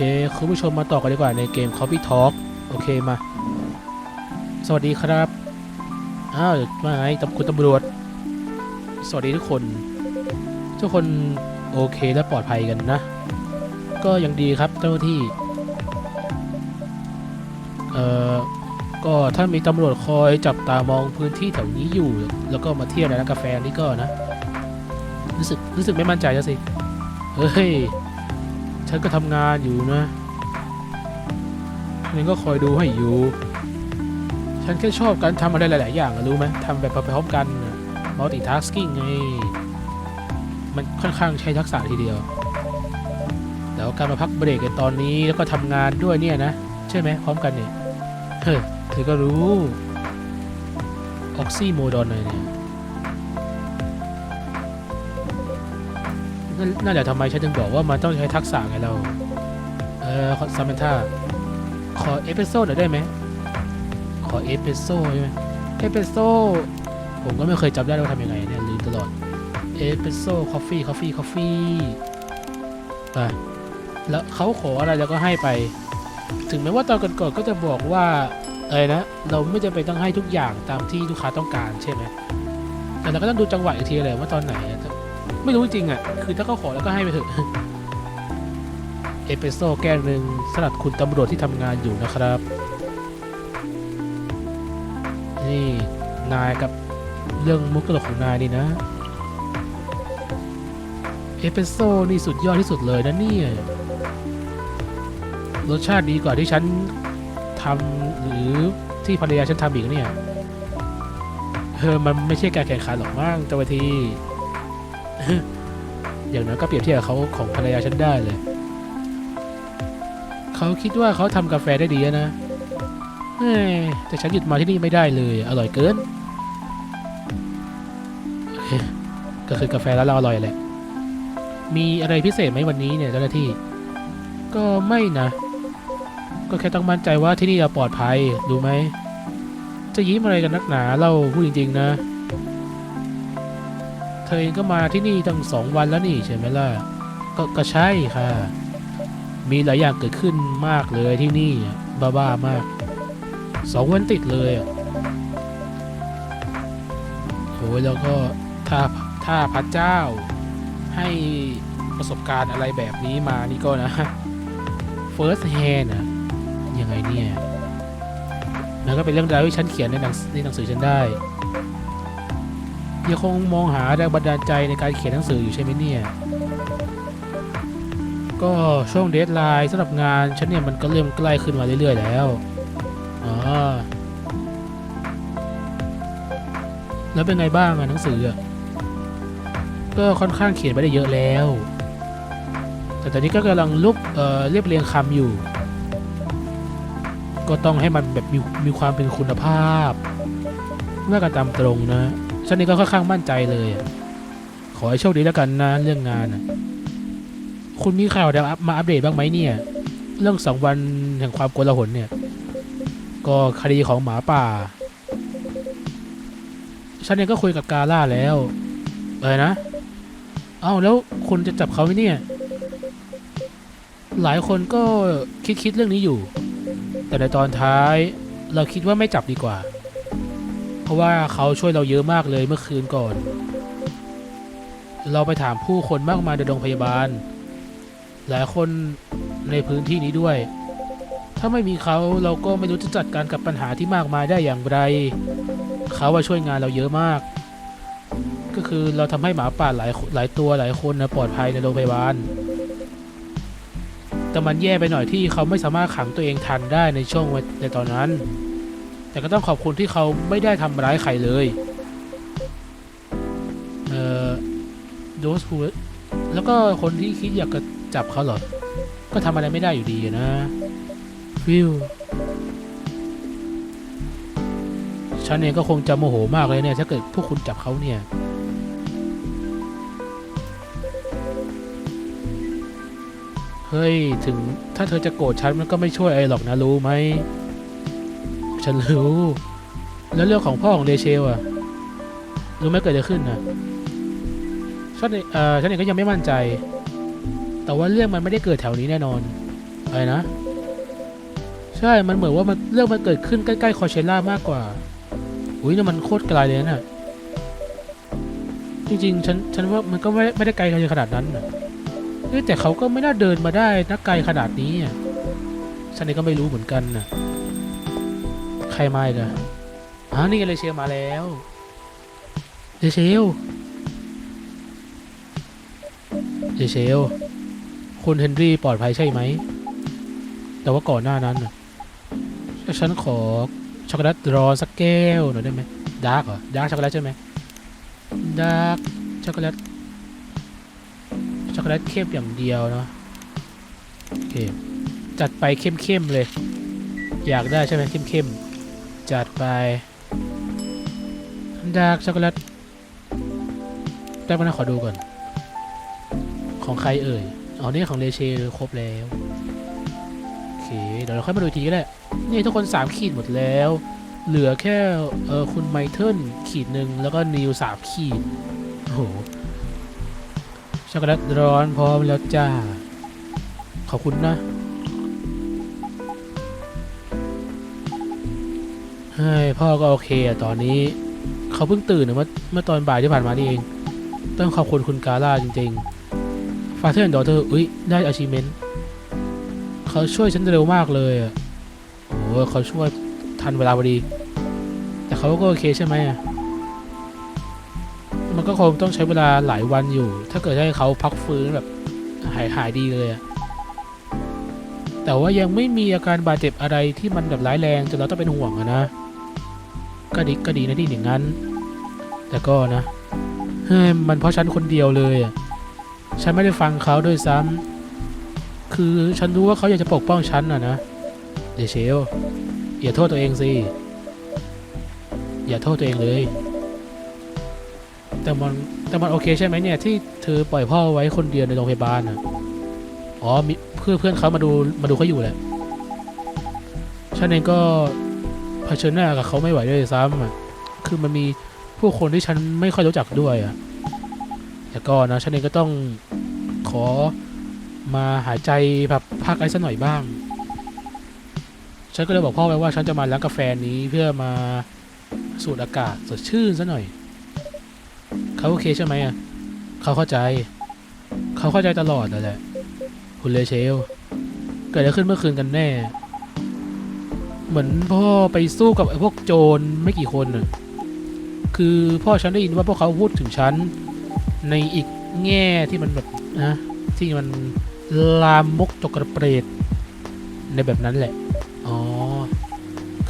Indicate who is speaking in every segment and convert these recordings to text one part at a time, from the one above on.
Speaker 1: เคคุณผู้ชมมาต่อกันดีกว่าในเกม Coffee Talk โอเคมา สวัสดีครับ อ้าวมาไงตำคุณตำรวจ สวัสดีทุกคน ทุกคนโอเคและปลอดภัยกันนะ ก็ยังดีครับเจ้าหน้าที่ เอ่อ ก็ถ้ามีตำรวจคอยจับตามองพื้นที่แถวนี้อยู่ แล้วก็มาเที่ยวในร้านกาแฟนี่ก็นะ รู้สึกรู้สึกไม่มั่นใจแล้วสิ เฮ้ย ฉันก็ทำงานอยู่นะฉันก็คอยดูให้อยู่ ฉันแค่ชอบการทำอะไรหลาย ๆ อย่างอะรู้ไหมทำแบบปพร้อมกัน multitasking ไง มันค่อนข้างใช้ทักษะทีเดียว แล้วการมาพักเบรกในตอนนี้แล้วก็ทำงานด้วยเนี่ยนะ ใช่ไหมพร้อมกันเนี่ยเฮ้ยเธอก็รู้ออกซี่โมดอนเลยเนี่ย นั่นแหละทำไมฉันถึงบอกว่ามันต้องใช้ทักษะไงเรา เออซามเมนท่าขอเอสเปรสโซ่หน่อยได้ไหม ขอเอสเปรสโซ่ใช่ไหมเอสเปรสโซ่ ผมก็ไม่เคยจำได้ว่าทำยังไงเนี่ยลืมตลอด เอสเปรสโซ่คอฟฟี่คอฟฟี่คอฟฟี่ไปแล้วเขาขออะไรเราก็ให้ไป ถึงแม้ว่าตอนก่อนๆก็จะบอกว่าเอะไรนะ เราไม่จำเป็นต้องให้ทุกอย่างตามที่ลูกค้าต้องการใช่ไหมแต่เราก็ต้องดูจังหวะอีกทีเลยว่าตอนไหนอะ ไม่รู้จริงอะ คือถ้าเขาขอแล้วก็ให้ไปเถอะ เอสเปรสโซ่แก้วหนึ่งสำหรับคุณตำรวจที่ทำงานอยู่นะครับ นี่ นายกับเรื่องมุกตลกของนายนี่นะ เอสเปรสโซ่นี่สุดยอดที่สุดเลยนะเนี่ยรสชาติดีกว่าที่ฉันทำหรือที่ภรรยาฉันทำอีกเนี่ยเออมันไม่ใช่การแข่งขันหรอกมั้งเจ้าหน้าที่ อย่างนั้นก็เปรียบเทียบเขาของภรรยาฉันได้เลย เขาคิดว่าเขาทำกาแฟได้ดีนะแต่ฉันหยุดมาที่นี่ไม่ได้เลย อร่อยเกิน ก็คือกาแฟแล้วเราอร่อยแหละ มีอะไรพิเศษไหมวันนี้เนี่ยเจ้าหน้าที่ ก็ไม่นะ ก็แค่ต้องมั่นใจว่าที่นี่เราปลอดภัยรู้ไหม จะยิ้มอะไรกันนักหนาเราพูดจริง ๆ นะ เธอเองก็มาที่นี่ตั้งสองวันแล้วนี่ใช่ไหมล่ะก็ก็ใช่ค่ะ มีหลายอย่างเกิดขึ้นมากเลยที่นี่บ้าๆมากสองวันติดเลยอะโอ้ยแล้วก็ถ้าถ้าพระเจ้าให้ประสบการณ์อะไรแบบนี้มานี่ก็นะ first hand อะยังไงเนี่ยมันก็เป็นเรื่องราวที่ฉันเขียนในหนังในหนังสือฉันได้ ยังคงมองหาแรงบันดาลใจในการเขียนหนังสืออยู่ใช่ไหมเนี่ย ก็ช่วงเดทไลน์สำหรับงานฉันเนี่ยมันก็เริ่มใกล้ขึ้นมาเรื่อยๆแล้วอ๋อแล้วเป็นไงบ้างอะหนังสืออะก็ค่อนข้างเขียนไปได้เยอะแล้ว แต่ตอนนี้ก็กำลังลุกเเรียบเรียงคำอยู่ ก็ต้องให้มันแบบมีมีความเป็นคุณภาพว่ากันตามตรงนะ ฉันนี่ก็ค่อนข้างมั่นใจเลยขอให้โชคดีแล้วกันนะเรื่องงานคุณมีข่าวจะมาอัปเดตบ้างไหมเนี่ย เรื่องสองวันแห่งความโกลาหลเนี่ย ก็คดีของหมาป่า ฉันเองก็คุยกับกาล่าแล้วอะไรนะ เอ้าแล้วคุณจะจับเขาไหมเนี่ย หลายคนก็คิดคิดเรื่องนี้อยู่ แต่ในตอนท้ายเราคิดว่าไม่จับดีกว่า เพราะว่าเขาช่วยเราเยอะมากเลยเมื่อคืนก่อน เราไปถามผู้คนมากมายในโรงพยาบาล หลายคนในพื้นที่นี้ด้วย ถ้าไม่มีเขาเราก็ไม่รู้จะจัดการกับปัญหาที่มากมายได้อย่างไร เขาว่าช่วยงานเราเยอะมาก ก็คือเราทำให้หมาป่าหลายหลายตัวหลายคนนะปลอดภัยในโรงพยาบาลแต่มันแย่ไปหน่อยที่เขาไม่สามารถขังตัวเองทันได้ในช่วงในตอนนั้น แต่ก็ต้องขอบคุณที่เขาไม่ได้ทำร้ายใครเลย เอ่อ those who แล้วก็คนที่คิดอยากจะจับเขาเหรอ ก็ทำอะไรไม่ได้อยู่ดีนะฟิวฉันเองก็คงจะโมโหมากเลยเนี่ย ถ้าเกิดพวกคุณจับเขาเนี่ย เฮ้ย ถึงถ้าเธอจะโกรธฉันมันก็ไม่ช่วยอะไรหรอกนะรู้ไหม ฉันรู้ แล้วเรื่องของพ่อของเดเชลอะรู้ไหมเกิดอะไรขึ้นนะฉันเองเอ่อฉันเองก็ยังไม่มั่นใจ แต่ว่าเรื่องมันไม่ได้เกิดแถวนี้แน่นอนอะไรนะ ใช่ มันเหมือนว่ามันเรื่องมันเกิดขึ้นใกล้ๆคอเชล่ามากกว่า อุ้ยนี่มันโคตรไกลเลยนะจริงๆ ฉัน ฉันว่ามันก็ไม่ไม่ได้ไกลขนาดนั้นนะแต่เขาก็ไม่น่าเดินมาได้นักไกลขนาดนี้อะฉันเองก็ไม่รู้เหมือนกันนะ รมาอีกอะอ้าวนี่เลยเชลมาแล้วเลเชลเลเชลคุณเฮนรี่ปลอดภัยใช่ไหม แต่ว่าก่อนหน้านั้นฉันขอช็อกโกแลตร้อนสักแก้วหน่อยได้ไหมดาร์กเหรอดาร์กช็อกโกแลตใช่ไหมดาร์กช็อกโกแลตช็อกโกแลตเข้มอย่างเดียวเนาะโอเคจัดไปเข้มๆเลย อยากได้ใช่ไหมเข้มๆ จัดไปดาร์กช็อกโกแลตได้ปะนะขอดูก่อน ของใครเอ่ยอ๋อนี่ของเลเชครบแล้ว โอเค เดี๋ยวเราค่อยมาดูทีก็ได้ นี่ทุกคน 3 ขีดหมดแล้ว เหลือแค่เออคุณไมเคิลขีดหนึ่งแล้วก็นิวสามขีด โอ้โห ช็อกโกแลตร้อนพร้อมแล้วจ้า ขอบคุณนะ เฮ้ยพ่อก็โอเคอะตอนนี้ เขาเพิ่งตื่นอะเมื่อเมื่อตอนบ่ายที่ผ่านมานี่เอง ต้องขอบคุณคุณกาล่าจริงๆฟาเธอร์ดอเตอร์อุ้ยได้ achievement เขาช่วยฉันเร็วมากเลยอะโอ้โหเขาช่วยทันเวลาพอดี แต่เขาก็โอเคใช่ไหมอะมันก็คงต้องใช้เวลาหลายวันอยู่ ถ้าเกิดให้เขาพักฟื้นแบบหายหายดีเลยอะแต่ว่ายังไม่มีอาการบาดเจ็บอะไรที่มันแบบร้ายแรงจนเราต้องเป็นห่วงอะนะ ก็ดีก็ดีนะที่อย่างนั้น แต่ก็นะเฮ้ยมันเพราะฉันคนเดียวเลยอะฉันไม่ได้ฟังเขาด้วยซ้ำคือฉันรู้ว่าเขาอยากจะปกป้องฉันน่ะนะเดเชลอย่าโทษตัวเองสิ อย่าโทษตัวเองเลย แต่มันแต่มันโอเคใช่ไหมเนี่ย ที่เธอปล่อยพ่อไว้คนเดียวในโรงพยาบาลน่ะอ๋อมีเพื่อนเพื่อนเขามาดูมาดูเขาอยู่แหละฉันเองก็ เผชิญหน้ากับเขาไม่ไหวด้วยซ้ำอะคือมันมีผู้คนที่ฉันไม่ค่อยรู้จักด้วยอะแต่ก็นะฉันเองก็ต้องขอมาหายใจแบบพักไอ้สักหน่อยบ้าง ฉันก็เลยบอกพ่อไปว่าฉันจะมาล้างกาแฟนี้เพื่อมาสูดอากาศสดชื่นซะหน่อย เขาโอเคใช่ไหมอะเขาเข้าใจ เขาเข้าใจตลอดนั่นแหละ คุณเลเชล เกิดอะไรขึ้นเมื่อคืนกันแน่ เหมือนพ่อไปสู้กับไอ้พวกโจรไม่กี่คนน่ะคือพ่อฉันได้ยินว่าพวกเขาพูดถึงฉัน ในอีกแง่ที่มันแบบนะที่มันลามกจกกระเปรดในแบบนั้นแหละ อ๋อ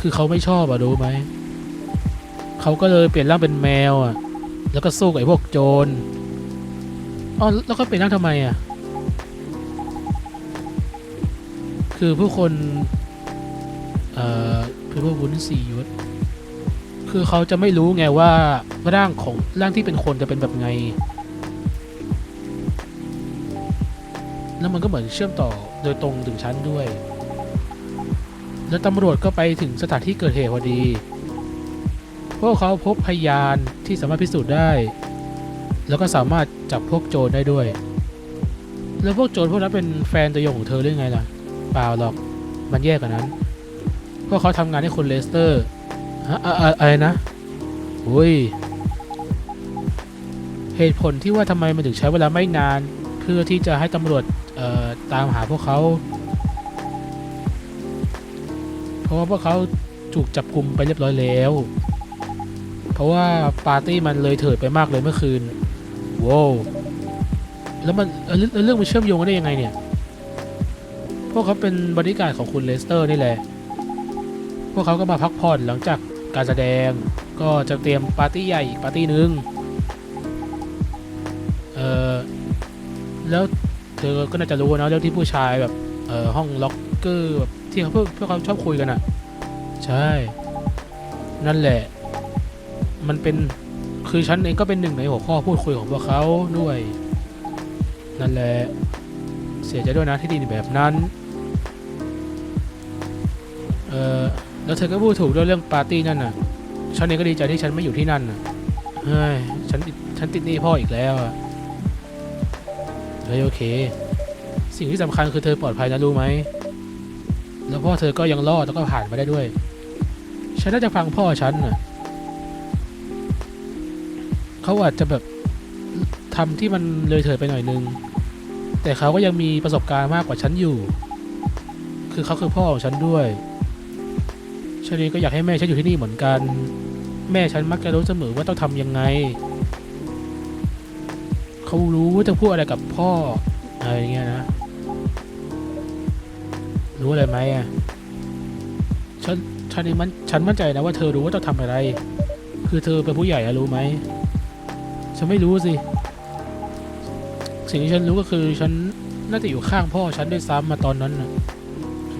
Speaker 1: คือเขาไม่ชอบอะรู้ไหม เขาก็เลยเปลี่ยนร่างเป็นแมวอะแล้วก็สู้กับไอ้พวกโจร อ๋อ แล้วก็เปลี่ยนร่างทำไมอะคือผู้คน เอ่อวกวุ้นสียุทธคือเขาจะไม่รู้ไงว่าร่างของร่างที่เป็นคนจะเป็นแบบไง แล้วมันก็เหมือนเชื่อมต่อโดยตรงถึงชั้นด้วย แล้วตำรวจก็ไปถึงสถานที่เกิดเหตุพอดี พวกเขาพบพยานที่สามารถพิสูจน์ได้ แล้วก็สามารถจับพวกโจรได้ด้วย แล้วพวกโจรพวกนั้นเป็นแฟนตัวยงของเธอหรือไงล่ะ เปล่าหรอก มันแย่กว่านั้น พวกเขาทำงานให้คุณเลสเตอร์อะไรนะอุ้ยเหตุผลที่ว่าทำไมมันถึงใช้เวลาไม่นาน เพื่อที่จะให้ตำรวจตามหาพวกเขา เพราะว่าพวกเขาถูกจับกลุ่มไปเรียบร้อยแล้ว เพราะว่าปาร์ตี้มันเลยเถิดไปมากเลยเมื่อคืนว้าวแล้วมันเรื่องมันเชื่อมโยงกันได้ยังไงเนี่ย พวกเขาเป็นบริการดของคุณเลสเตอร์นี่แหละ วกเขาก็มาพักผ่อนหลังจากการแสดง ก็จะเตรียมปาร์ตี้ใหญ่อีกปาร์ตี้หนึ่งเออแล้วเธอก็น่าจะรู้นะเรื่องที่ผู้ชายแบบเออห้องล็อกเกอร์แบบที่เขาเพวกพวกเขาชอบคุยกันอะ ใช่ นั่นแหละ มันเป็นคือฉันเองก็เป็นหนึ่งในหัวข้อพูดคุยของพวกเขาด้วย นั่นแหละ เสียใจด้วยนะที่ดยินแบบนั้น เออ แล้วเธอก็พูดถูกด้วยเรื่องปาร์ตี้นั่นน่ะ ฉันเองก็ดีใจที่ฉันไม่อยู่ที่นั่นน่ะ เฮ้ย ฉันติดฉันติดหนี้พ่ออีกแล้วอะเฮ้ยโอเค สิ่งที่สำคัญคือเธอปลอดภัยนะรู้ไหม แล้วพ่อเธอก็ยังรอดแล้วก็ผ่านมาได้ด้วย ฉันน่าจะฟังพ่อฉันน่ะเขาอาจจะแบบทำที่มันเลยเถิดไปหน่อยนึง แต่เขาก็ยังมีประสบการณ์มากกว่าฉันอยู่ คือเขาคือพ่อของฉันด้วย ฉันเองก็อยากให้แม่ฉันอยู่ที่นี่เหมือนกัน แม่ฉันมักจะรู้เสมอว่าต้องทำยังไง เขารู้ว่าจะพูดอะไรกับพ่ออะไรอย่างเงี้ยนะ รู้อะไรไหมอะฉันฉันนี่มันฉันมั่นใจนะว่าเธอรู้ว่าต้องทำอะไร คือเธอเป็นผู้ใหญ่อะรู้ไหมฉันไม่รู้สิ สิ่งที่ฉันรู้ก็คือฉันน่าจะอยู่ข้างพ่อฉันด้วยซ้ำมาตอนนั้นน่ะ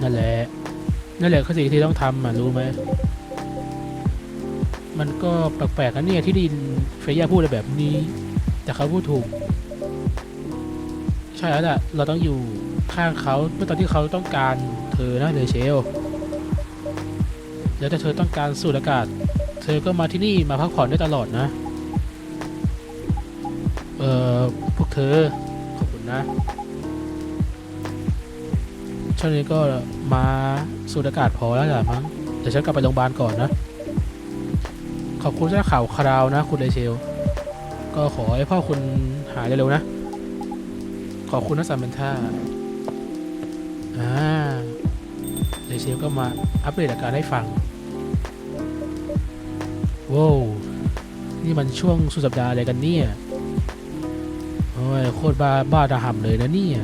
Speaker 1: นั่นแหละ นั่นแหละคือสิ่งที่ต้องทำอะรู้ไหม มันก็แปลกๆนะเนี่ยที่ไดยินเฟย่าพูดอะไรแบบนี้ แต่เขาพูดถูก ใช่แล้วแหละเราต้องอยู่ข้างเขาเมื่อตอนที่เขาต้องการเธอนะเลเชล แล้วถ้าเธอต้องการสูดอากาศ เธอก็มาที่นี่มาพักผ่อนได้ตลอดนะ เอ่อพวกเธอขอบคุณนะ ช่วงนี้ก็มาสูดอากาศพอแล้วแหละมั้งเดี๋ยวฉันกลับไปโรงพยาบาลก่อนนะ ขอบคุณที่ข่าวคราวนะ คุณเลเชล ก็ขอให้พ่อคุณหายเร็วๆนะ ขอบคุณนะซามเบนท่าอ่าเลเชลก็มาอัปเดตอาการให้ฟังว้าวนี่มันช่วงสุดสัปดาห์อะไรกันเนี่ยโอ้ยโคตรบ้าบ้าระห่ำเลยนะเนี่ย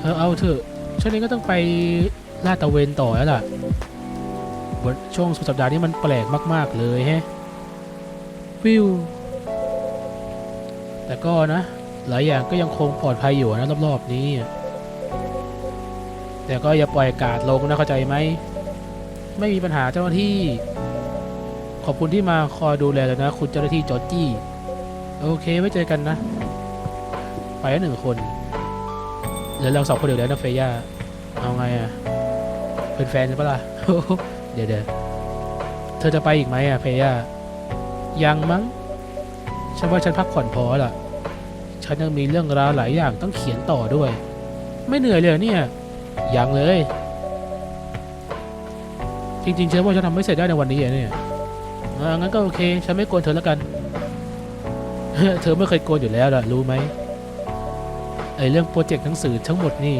Speaker 1: เออเอาเถอะ ช่วงนี้ก็ต้องไปลาดตะเวนต่อแล้วล่ะช่วงสุดสัปดาห์นี้มันแปลกมาก ๆ เลยแฮะวิว แต่ก็นะ หลายอย่างก็ยังคงปลอดภัยอยู่นะรอบๆนี้ แต่ก็อย่าปล่อยอากาศลงนะเข้าใจไหม ไม่มีปัญหาเจ้าหน้าที่ ขอบคุณที่มาคอยดูแลเลยนะ คุณเจ้าหน้าที่จอร์จี้ โอเคไว้เจอกันนะ ไปแล้วหนึ่งคนเหลือเราสองคนเดียวแล้วนะเฟย่า เอาไงอะเป็นแฟนใช่ปะล่ะ เดี๋ยวเดี๋ยวเธอจะไปอีกไหมอะเฟย่ายังมั้ง ฉันว่าฉันพักผ่อนพอละฉันยังมีเรื่องราวหลายอย่างต้องเขียนต่อด้วย ไม่เหนื่อยเลยเนี่ย ยังเลย จริงๆฉันว่าฉันทำไม่เสร็จได้ในวันนี้เนี่ยงั้นก็โอเค ฉันไม่โกนเธอแล้วกัน เธอไม่เคยโกนอยู่แล้วล่ะ รู้ไหมไอเรื่องโปรเจกต์หนังสือทั้งหมดนี่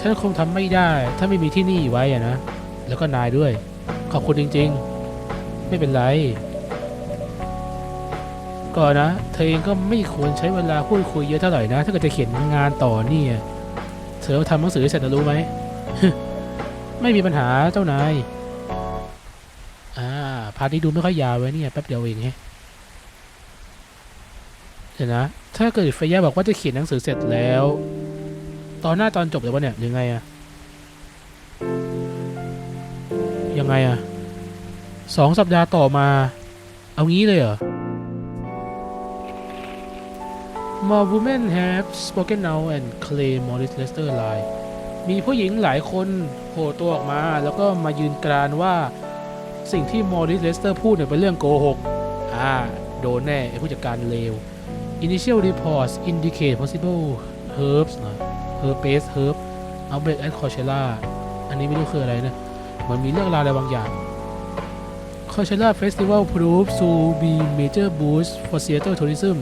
Speaker 1: ฉันคงทำไม่ได้ ถ้าไม่มีที่นี่ไว้อะนะ แล้วก็นายด้วย ขอบคุณจริง ๆ ไม่เป็นไรก่อนะ เธอเองก็ไม่ควรใช้เวลาพูดคุยเยอะเท่าไหร่นะ ถ้าเกิดจะเขียนงานต่อเนี่ยเธอทำหนังสือเสร็จแล้วรู้ไหม ไม่มีปัญหาเจ้านาย อ่า พาร์ทนี้ดูไม่ค่อยยาวไว้เนี่ยแป๊บเดียวเองไงเดี๋ยวนะ ถ้าเกิดเฟย่าบอกว่าจะเขียนหนังสือเสร็จแล้ว ตอนหน้าตอนจบเลยวะเนี่ยหรือไงอะยังไงอะสองสัปดาห์ต่อมา เอางี้เลยเหรอ More women have spoken now and claim Morris Lester lie มีผู้หญิงหลายคนโผล่ตัวออกมา แล้วก็มายืนกรานว่าสิ่งที่มอริสเลสเตอร์พูดเนี่ยเป็นเรื่องโกหก อ่า โดนแน่ไอผู้จัดการเลว Initial reports indicate possible herbs นะ herpes herb outbreak at Coachella อันนี้ไม่รู้คืออะไรนะมันมีเรื่องราวอะไรบางอย่าง Coachella Festival proves to be major boost for Seattle tourism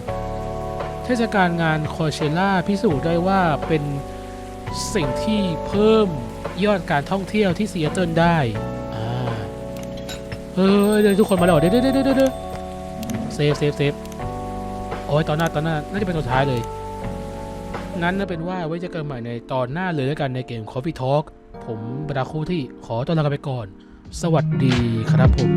Speaker 1: เทศกาลงาน Coachella พิสูจน์ได้ว่าเป็นสิ่งที่เพิ่มยอดการท่องเที่ยวที่ซีแอตเทิลได้อ่าเฮ้ยเดี๋ยวทุกคนมาแล้วเหรอเดี๋ยวเดี๋ยวเดี๋ยวเดี๋ยวเซฟเซฟเซฟโอ้ยตอนหน้าตอนหน้าน่าจะเป็นตอนท้ายเลย งั้นน่าเป็นว่าไว้จะเกิดใหม่ในตอนหน้าเลยแล้วกันในเกม Coffee Talk ผมบรรดาคู่ที่ขอตัวลากันไปก่อน สวัสดีครับผม